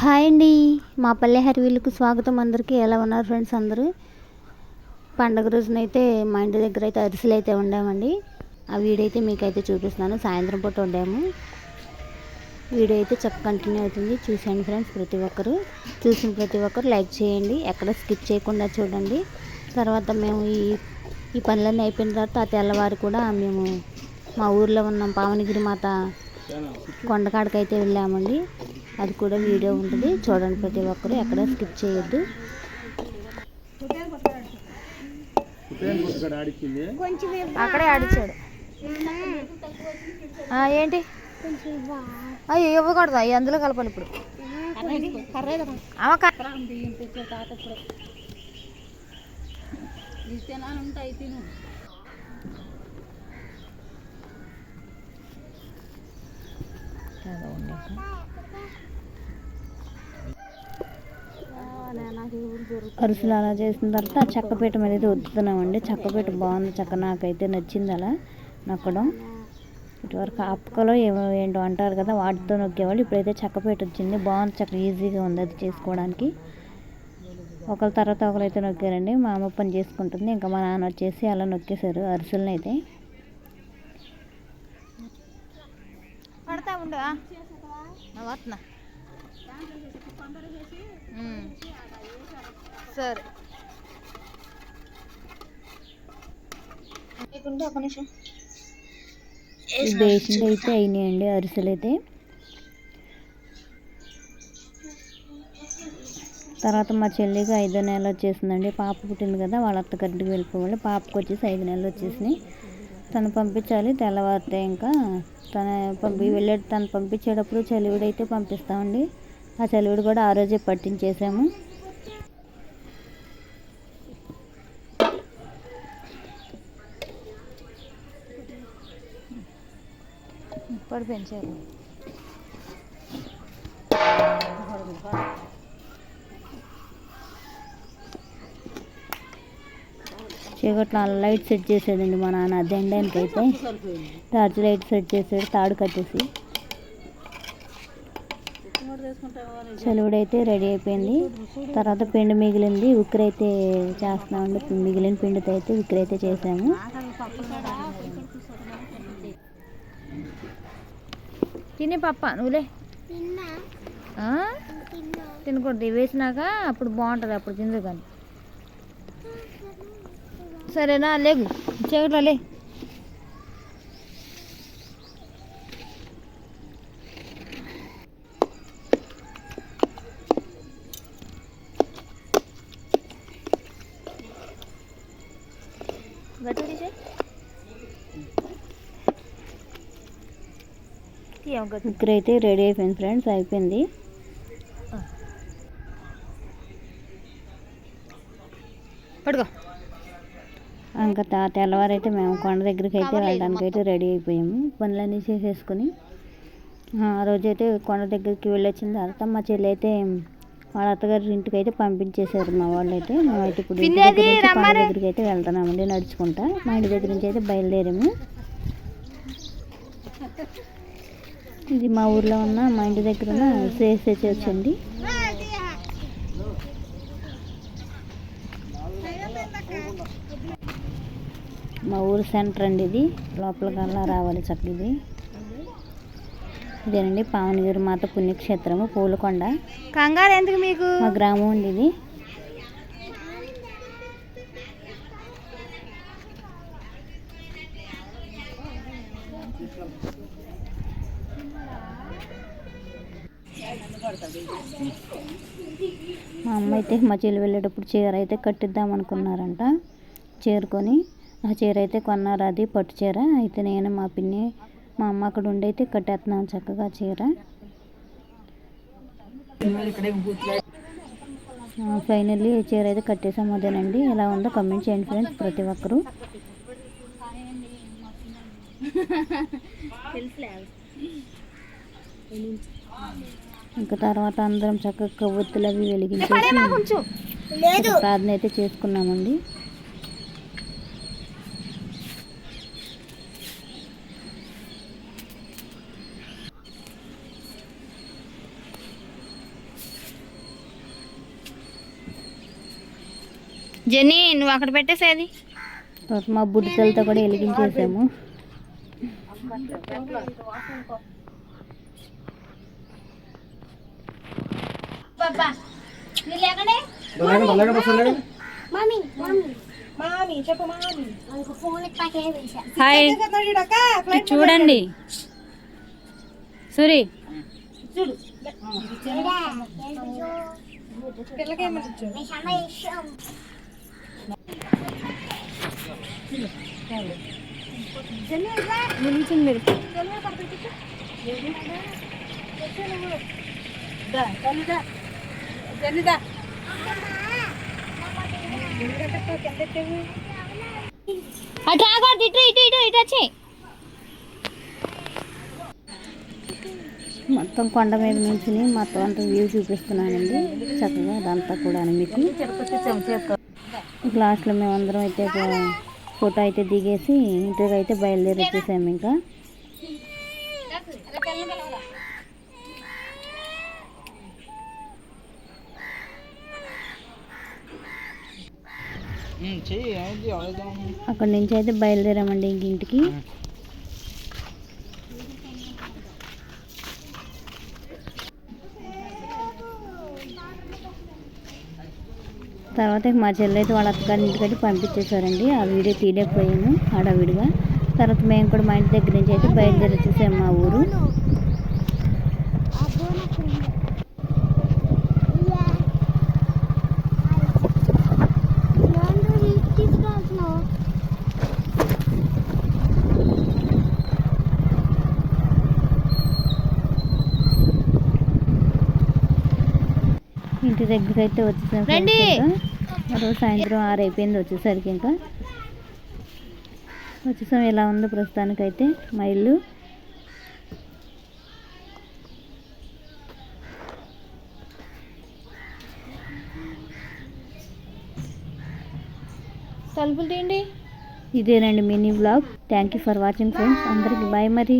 Hi అండి. మా పల్లె హరివీలకు స్వాగతం అందరికీ. ఎలా ఉన్నారు ఫ్రెండ్స్ అందరూ? పండగ రోజునైతే మా ఇంటి దగ్గర అయితే అరిసెలు అయితే ఉండామండి ఆ వీడియో అయితే మీకైతే చూపిస్తున్నాను. సాయంత్రం పూట ఉండాము వీడియో అయితే చక్క కంటిన్యూ అవుతుంది. చూసేయండి ఫ్రెండ్స్ ప్రతి ఒక్కరు. చూసిన ప్రతి ఒక్కరు లైక్ చేయండి. ఎక్కడ స్కిప్ చేయకుండా చూడండి. తర్వాత మేము ఈ ఈ పనులన్నీ అయిపోయిన తర్వాత ఆ తెల్లవారు కూడా మేము మా ఊర్లో ఉన్న పావనగిరి మాత కొండకాడికి అయితే వెళ్ళామండి. అది కూడా వీడియో ఉంటుంది. చూడండి ప్రతి ఒక్కరు ఎక్కడ స్కిప్ చేయొద్దు. అక్కడే ఆడిచ్చాడు. ఏంటి? అయ్యో ఇవ్వకూడదు. అవి అందులో కలపాలి ఇప్పుడు. ఆమె క- అరుసులు అలా చేసిన తర్వాత ఆ చక్కపేట మీద అయితే వద్దుతున్నామండి చక్కపేట బాగుంది చక్క నాకైతే నచ్చింది అలా నొక్కడం. ఇటువరకు అప్పకలో ఏమో ఏంటో అంటారు కదా వాటితో నొక్కేవాళ్ళు. ఇప్పుడైతే చక్కపేట వచ్చింది. బాగుంది చక్క ఈజీగా ఉంది అది చేసుకోవడానికి. ఒకరి తర్వాత ఒకరైతే నొక్కారండి. మా అమ్మ పని చేసుకుంటుంది. ఇంకా మా నాన్న వచ్చేసి అలా నొక్కేశారు అరిసెలను అయితే. పడతా ఉండు ఆ. నా వస్తున్నా. సరే అయితే అయినాయండి అరిసెలు అయితే తర్వాత మా చెల్లికి ఐదో నెల వచ్చేసిందండి పాప పుట్టింది కదా వాళ్ళ అత్తగారింటికి వెళ్ళిపోవాలి పాపకు వచ్చేసి ఐదు నెలలు వచ్చేసినాయి. తను పంపించాలి తెల్లవారితే ఇంకా తన పంపి వెళ్ళే తను పంపించేటప్పుడు చలివిడి అయితే పంపిస్తామండి. ఆ చలివిడి కూడా ఆ రోజే పట్టించేసాము. ఇప్పుడు పెంచారు. చీకట్లో అలా లైట్ సెట్ చేసాడండి మా నాన్న దండానికి అయితే టార్చ్ లైట్ సెట్ చేసాడు తాడు కట్టేసి. చలివిడైతే రెడీ అయిపోయింది. తర్వాత పిండి మిగిలింది ఉక్కిరైతే చేస్తున్నామండి. మిగిలిన పిండితో అయితే ఉక్కిరైతే చేసాము. తిని పప్ప నువ్వులే. ఆ? తినకూడదు వేసినాక అప్పుడు బాగుంటుంది అప్పుడు తిందు కానీ. సరేనా? లేగు చీకట్లో గట్టి ఉక్కిరైతే రెడీ అయిపోయింది ఫ్రెండ్స్ అయిపోయింది. పడుకో. ఇంకా తెల్లవారైతే మేము కొండ దగ్గరికి అయితే వెళ్ళడానికి అయితే రెడీ అయిపోయాము. పనులన్నీ చేసేసుకొని ఆ రోజైతే కొండ దగ్గరికి వెళ్ళొచ్చిన తర్వాత మా చెల్లి అయితే వాళ్ళ అత్తగారి ఇంటికి అయితే పంపించేశారు మా వాళ్ళు అయితే మేమైతే ఇప్పుడు కొండ దగ్గరికి అయితే వెళ్తున్నామండి నడుచుకుంటా. మా ఇంటి దగ్గర నుంచి అయితే బయలుదేరాము. ఇది మా ఊర్లో ఉన్న మా ఇంటి దగ్గర ఉన్న సేసే చర్చ్ అండి. మా ఊరు సెంటర్ అండి ఇది. లోపలికల్లా రావాలి చక్క ఇది ఇదేనండి పావనగిరి మాత పుణ్యక్షేత్రము పూలకొండ. కంగారు ఎందుకు మీకు? మా గ్రామం అండి ఇది. మా అమ్మ అయితే మా చెల్లి వెళ్ళేటప్పుడు చీర అయితే కట్టిద్దాం అనుకున్నారంట. చేరుకొని ఆ చీర అయితే కొన్నారు అది పట్టు చీర. అయితే నేను మా పిన్ని మా అమ్మ అక్కడ ఉండి అయితే కట్టేస్తున్నాం చక్కగా చీర. ఫైనల్లీ చీర అయితే కట్టేసాం అదేనండి. ఎలా ఉందో కమెంట్ చేయండి ఫ్రెండ్స్ ప్రతి ఒక్కరు. ఇంకా తర్వాత అందరం చక్కగా కొవ్వొత్తులు అవి వెలిగించేసి ప్రార్థన అయితే చేసుకున్నామండి. జెన్నీ నువ్వు అక్కడ పెట్టేసేది మా బుడ్డితలతో కూడా వెలిగించేసాము. హాయ్. చూడండి. సూరి. అటు రాకూడదు ఇటు ఇటు ఇటు ఇటు వచ్చి మొత్తం కొండ మీద నుంచి మొత్తం అంతా వ్యూ చూపిస్తున్నానండి. చక్కగా అదంతా కూడా మీకు. లాస్ట్లో మేము అందరం అయితే ఫోటో అయితే దిగేసి ఇంటికి అయితే బయలుదేరి వచ్చేసాము ఇంకా. అక్కడి నుంచి అయితే బయలుదేరామండి ఇంక ఇంటికి. తర్వాత మా చెల్లి అయితే వాళ్ళ అత్తగారి ఇంటికి పంపించేశారండి. ఆ వీడియో తీయలేకపోయాను హడావిడిగా. తర్వాత మేము కూడా మా ఇంటి దగ్గర నుంచి అయితే బయలుదేరి వచ్చేసాము మా ఊరు. ఇంటి దగ్గరికి అయితే వచ్చేసాం రోజు సాయంత్రం ఆరు అయిపోయింది వచ్చేసరికి ఇంకా. వచ్చేసాం ఎలా ఉందో ప్రస్తుతానికైతే మా ఇల్లు. తలుపులు తీయండి. ఇదేనండి mini vlog thank you for watching friends అందరికి బాయ్ మరి.